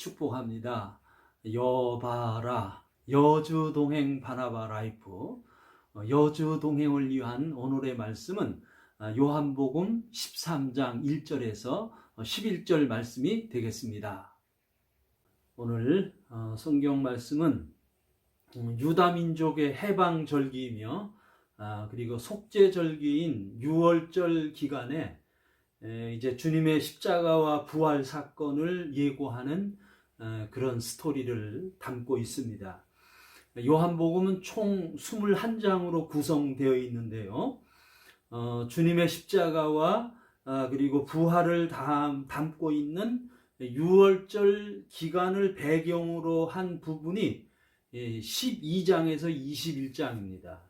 축복합니다. 여바라 여주 동행 바나바 라이프 어, 여주 동행을 위한 오늘의 말씀은 아, 요한복음 13장 1절에서 11절 말씀이 되겠습니다. 오늘 어, 성경 말씀은 음, 유다 민족의 해방 절기이며 아, 그리고 속죄 절기인 6월절 기간에 에, 이제 주님의 십자가와 부활 사건을 예고하는 어, 그런 스토리를 담고 있습니다. 요한복음은 총 21장으로 구성되어 있는데요. 어, 주님의 십자가와 아, 그리고 부활을 담, 담고 있는 6월절 기간을 배경으로 한 부분이 12장에서 21장입니다.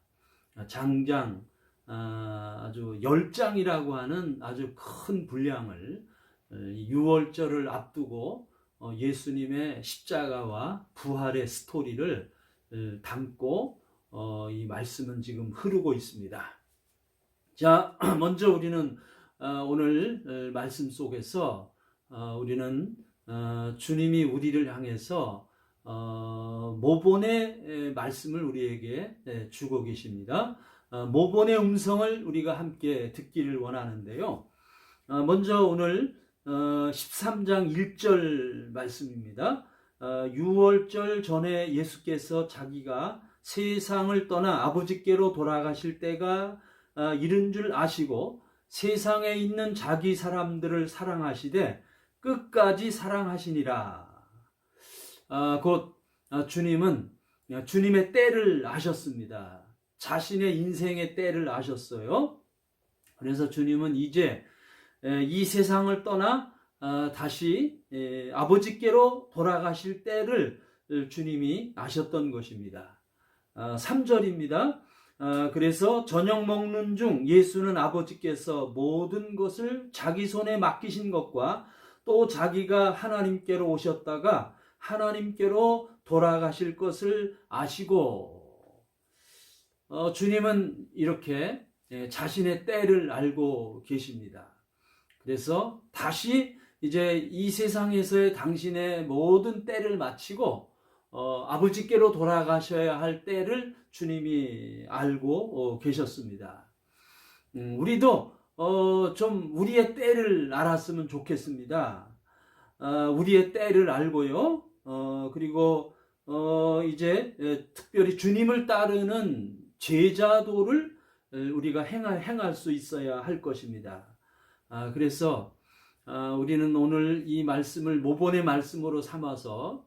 장장, 아, 아주 10장이라고 하는 아주 큰 분량을 6월절을 앞두고 어, 예수님의 십자가와 부활의 스토리를 어, 담고 어, 이 말씀은 지금 흐르고 있습니다. 자, 먼저 우리는 오늘 말씀 속에서 우리는 주님이 우리를 향해서 모본의 말씀을 우리에게 주고 계십니다. 모본의 음성을 우리가 함께 듣기를 원하는데요. 먼저 오늘 13장 1절 말씀입니다. 6월절 전에 예수께서 자기가 세상을 떠나 아버지께로 돌아가실 때가 이른 줄 아시고 세상에 있는 자기 사람들을 사랑하시되 끝까지 사랑하시니라. 곧 주님은 주님의 때를 아셨습니다. 자신의 인생의 때를 아셨어요. 그래서 주님은 이제 이 세상을 떠나 어, 다시 아버지께로 돌아가실 때를 주님이 아셨던 것입니다. 3절입니다. 어, 어, 그래서 저녁 먹는 중 예수는 아버지께서 모든 것을 자기 손에 맡기신 것과 또 자기가 하나님께로 오셨다가 하나님께로 돌아가실 것을 아시고 주님은 이렇게 자신의 때를 알고 계십니다. 그래서 다시 이제 이 세상에서의 당신의 모든 때를 마치고 어, 아버지께로 돌아가셔야 할 때를 주님이 알고 어, 계셨습니다. 음, 우리도 어, 좀 우리의 때를 알았으면 좋겠습니다. 어, 우리의 때를 알고요. 어, 그리고 어, 이제 에, 특별히 주님을 따르는 제자도를 에, 우리가 행할, 행할 수 있어야 할 것입니다. 아, 그래서 아, 우리는 오늘 이 말씀을 모본의 말씀으로 삼아서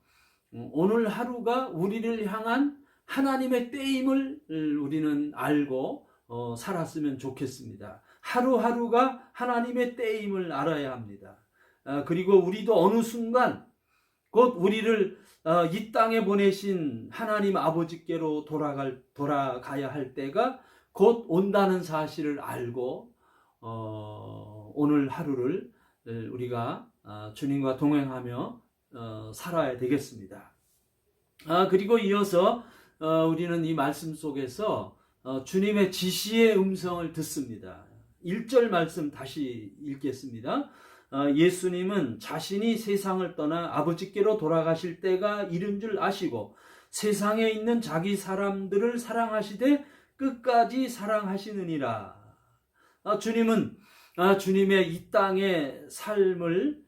음, 오늘 하루가 우리를 향한 하나님의 때임을 우리는 알고 어, 살았으면 좋겠습니다. 하루하루가 하나님의 때임을 알아야 합니다. 아, 그리고 우리도 어느 순간 곧 우리를 어, 이 땅에 보내신 하나님 아버지께로 돌아갈 돌아가야 할 때가 곧 온다는 사실을 알고 어, 오늘 하루를 우리가 아, 주님과 동행하며 어, 살아야 되겠습니다. 아, 그리고 이어서 어, 우리는 이 말씀 속에서 어, 주님의 지시의 음성을 듣습니다. 1절 말씀 다시 읽겠습니다. 예수님은 자신이 세상을 떠나 아버지께로 돌아가실 때가 이른 줄 아시고 세상에 있는 자기 사람들을 사랑하시되 끝까지 사랑하시느니라. 주님은 아, 주님의 이 땅의 삶을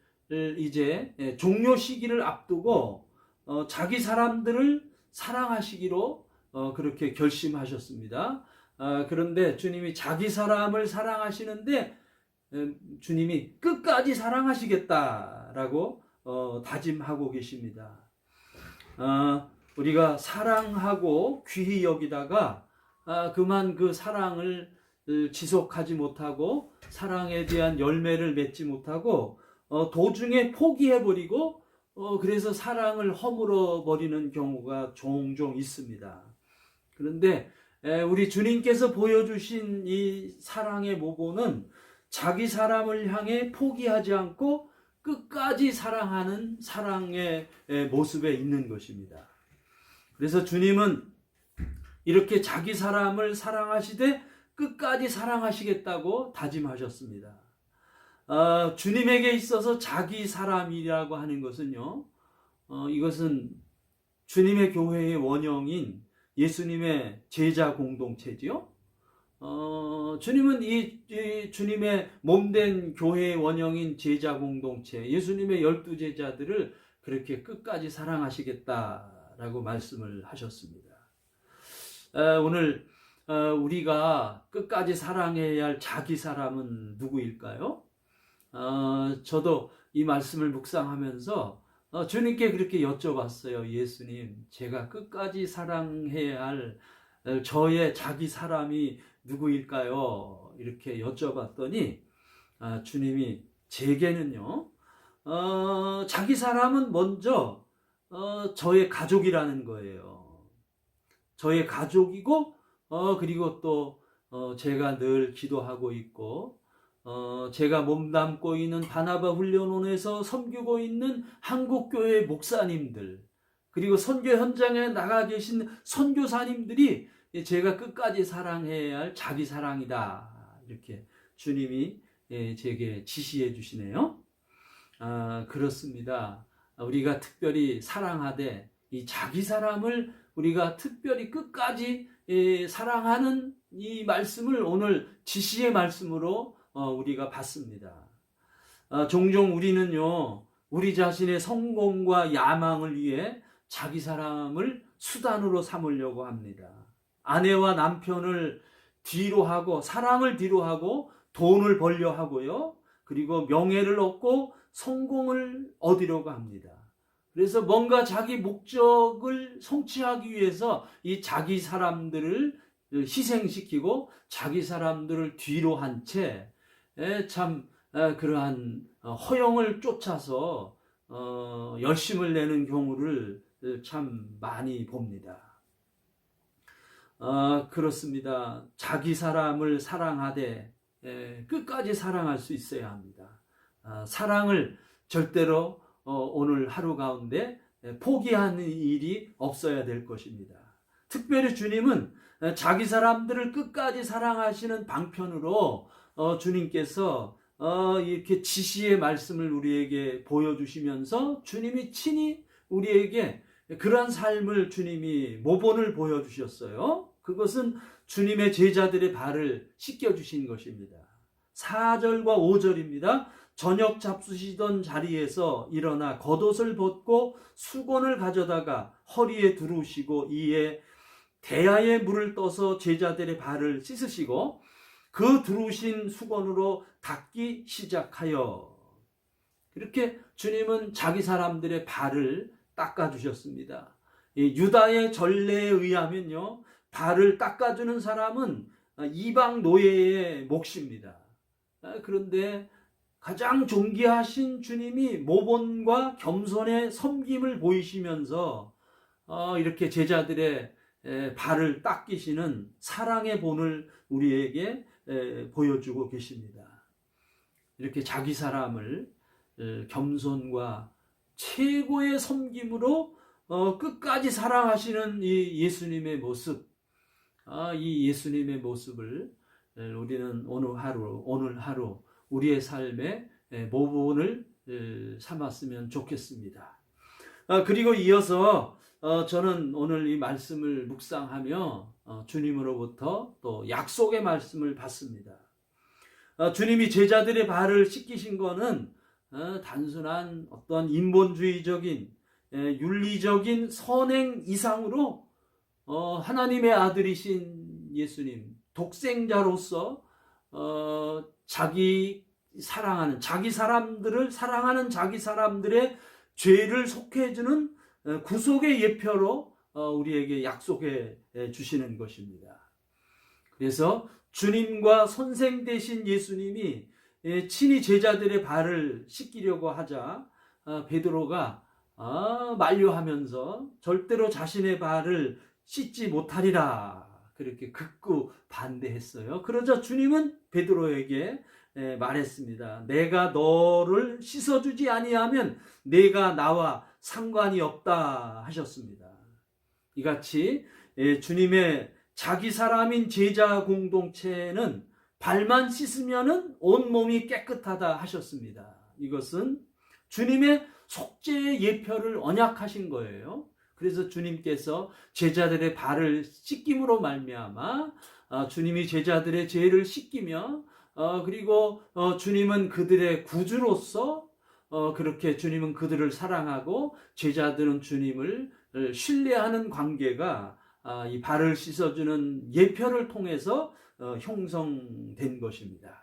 이제 예, 종료 시기를 앞두고 어, 자기 사람들을 사랑하시기로 어, 그렇게 결심하셨습니다. 아, 그런데 주님이 자기 사람을 사랑하시는데 주님이 끝까지 사랑하시겠다라고 어, 다짐하고 계십니다. 아, 우리가 사랑하고 귀히 여기다가 그만 그 사랑을 지속하지 못하고 사랑에 대한 열매를 맺지 못하고 어, 도중에 포기해버리고 어, 그래서 사랑을 허물어 버리는 경우가 종종 있습니다. 그런데 에, 우리 주님께서 보여주신 이 사랑의 모본은 자기 사람을 향해 포기하지 않고 끝까지 사랑하는 사랑의 에, 모습에 있는 것입니다. 그래서 주님은 이렇게 자기 사람을 사랑하시되 끝까지 사랑하시겠다고 다짐하셨습니다. 어, 주님에게 있어서 자기 사람이라고 하는 것은요, 어, 이것은 주님의 교회의 원형인 예수님의 제자 공동체지요. 어, 주님은 이, 이 주님의 몸된 교회의 원형인 제자 공동체, 예수님의 열두 제자들을 그렇게 끝까지 사랑하시겠다라고 말씀을 하셨습니다. 어, 오늘 어, 우리가 끝까지 사랑해야 할 자기 사람은 누구일까요? 어, 저도 이 말씀을 묵상하면서 어, 주님께 그렇게 여쭤봤어요. 예수님, 제가 끝까지 사랑해야 할 어, 저의 자기 사람이 누구일까요? 이렇게 여쭤봤더니 아, 주님이 제게는요. 어, 자기 사람은 먼저 어, 저의 가족이라는 거예요. 저의 가족이고 어, 그리고 또 어, 제가 늘 기도하고 있고 어, 제가 몸담고 있는 바나바 훈련원에서 섬기고 있는 한국교회 목사님들 그리고 선교 현장에 나가 계신 선교사님들이 제가 끝까지 사랑해야 할 자기 사랑이다 이렇게 주님이 예, 제게 지시해 주시네요. 아, 그렇습니다. 우리가 특별히 사랑하되 이 자기 사람을 우리가 특별히 끝까지 예, 사랑하는 이 말씀을 오늘 지시의 말씀으로 어, 우리가 봤습니다. 아, 종종 우리는요, 우리 자신의 성공과 야망을 위해 자기 사람을 수단으로 삼으려고 합니다. 아내와 남편을 뒤로 하고, 사랑을 뒤로 하고, 돈을 벌려 하고요. 그리고 명예를 얻고, 성공을 얻으려고 합니다. 그래서 뭔가 자기 목적을 성취하기 위해서 이 자기 사람들을 희생시키고 자기 사람들을 뒤로 한채 예, 참 그러한 어, 허영을 쫓아서 어, 열심을 내는 경우를 참 많이 봅니다. 어, 그렇습니다. 자기 사람을 사랑하되 예, 끝까지 사랑할 수 있어야 합니다. 아, 사랑을 절대로 오늘 하루 가운데 예, 포기하는 일이 없어야 될 것입니다. 특별히 주님은 자기 사람들을 끝까지 사랑하시는 방편으로 어, 주님께서 어, 이렇게 지시의 말씀을 우리에게 보여주시면서 주님이 친히 우리에게 그러한 삶을 주님이 모본을 보여주셨어요. 그것은 주님의 제자들의 발을 씻겨주신 것입니다. 4절과 5절입니다. 저녁 잡수시던 자리에서 일어나 겉옷을 벗고 수건을 가져다가 허리에 두르시고 이에 대야에 물을 떠서 제자들의 발을 씻으시고 그 두르신 수건으로 닦기 시작하여 이렇게 주님은 자기 사람들의 발을 닦아주셨습니다. 유다의 전례에 의하면요, 발을 닦아주는 사람은 이방 노예의 몫입니다. 그런데 가장 존귀하신 주님이 모본과 겸손의 섬김을 보이시면서 어, 이렇게 제자들의 발을 닦이시는 사랑의 본을 우리에게 보여주고 계십니다. 이렇게 자기 사람을 겸손과 최고의 섬김으로 어, 끝까지 사랑하시는 이 예수님의 모습, 아, 이 예수님의 모습을 우리는 오늘 하루, 오늘 하루 우리의 삶의 모본을 삼았으면 좋겠습니다. 아, 그리고 이어서 어, 저는 오늘 이 말씀을 묵상하며 어, 주님으로부터 또 약속의 말씀을 받습니다. 어, 주님이 제자들의 발을 씻기신 것은 어, 단순한 어떤 인본주의적인 에, 윤리적인 선행 이상으로 어, 하나님의 아들이신 예수님 독생자로서 어, 자기 사랑하는 자기 사람들을 사랑하는 자기 사람들의 죄를 속해주는 어, 구속의 예표로 어, 우리에게 약속해 주시는 것입니다. 그래서 주님과 선생 되신 예수님이 친히 제자들의 발을 씻기려고 하자 어, 베드로가 만류하면서 절대로 자신의 발을 씻지 못하리라 그렇게 극구 반대했어요. 그러자 주님은 베드로에게 말했습니다. 내가 너를 씻어주지 아니하면 내가 나와 상관이 없다 하셨습니다. 이같이 예, 주님의 자기 사람인 제자 공동체는 발만 씻으면은 온 몸이 깨끗하다 하셨습니다. 이것은 주님의 속죄의 예표를 언약하신 거예요. 그래서 주님께서 제자들의 발을 씻김으로 말미암아 아, 주님이 제자들의 죄를 씻기며 어, 그리고 어, 주님은 그들의 구주로서 어, 그렇게 주님은 그들을 사랑하고 제자들은 주님을 어, 신뢰하는 관계가 아, 이 발을 씻어주는 예표를 통해서 어, 형성된 것입니다.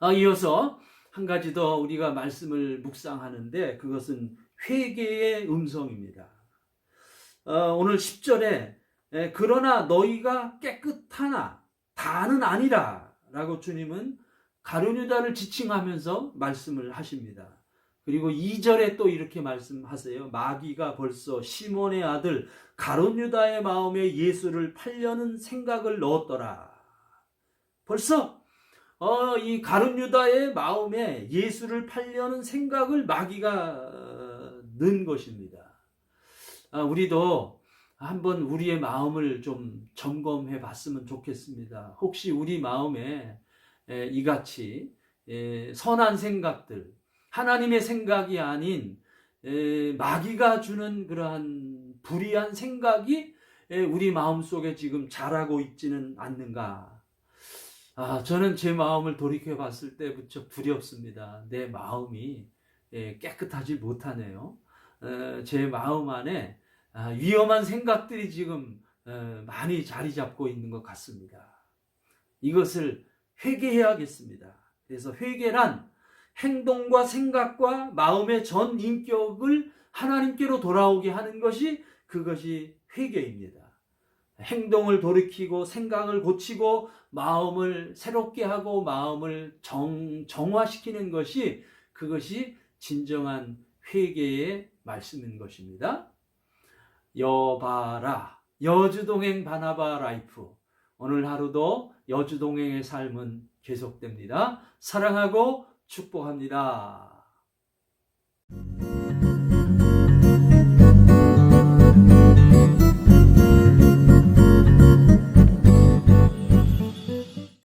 아, 이어서 한 가지 더 우리가 말씀을 묵상하는데 그것은 회개의 음성입니다. 어, 오늘 10절에 에, 그러나 너희가 깨끗하나 다는 아니라 라고 주님은 가룟유다를 지칭하면서 말씀을 하십니다. 그리고 2절에 또 이렇게 말씀하세요. 마귀가 벌써 시몬의 아들 가룟유다의 마음에 예수를 팔려는 생각을 넣었더라. 벌써 어, 이 가룟유다의 마음에 예수를 팔려는 생각을 마귀가 어, 넣은 것입니다. 아, 우리도 한번 우리의 마음을 좀 점검해 봤으면 좋겠습니다. 혹시 우리 마음에 에, 이같이 에, 선한 생각들, 하나님의 생각이 아닌 에, 마귀가 주는 그러한 불의한 생각이 에, 우리 마음 속에 지금 자라고 있지는 않는가? 아, 저는 제 마음을 돌이켜 봤을 때 무척 두렵습니다. 내 마음이 에, 깨끗하지 못하네요. 에, 제 마음 안에 아, 위험한 생각들이 지금 에, 많이 자리 잡고 있는 것 같습니다. 이것을 회개해야겠습니다. 그래서 회개란 행동과 생각과 마음의 전 인격을 하나님께로 돌아오게 하는 것이 그것이 회개입니다. 행동을 돌이키고 생각을 고치고 마음을 새롭게 하고 마음을 정, 정화시키는 것이 그것이 진정한 회개의 말씀인 것입니다. 여바라 여주동행 바나바 라이프 오늘 하루도 여주동행의 삶은 계속됩니다. 사랑하고 축복합니다.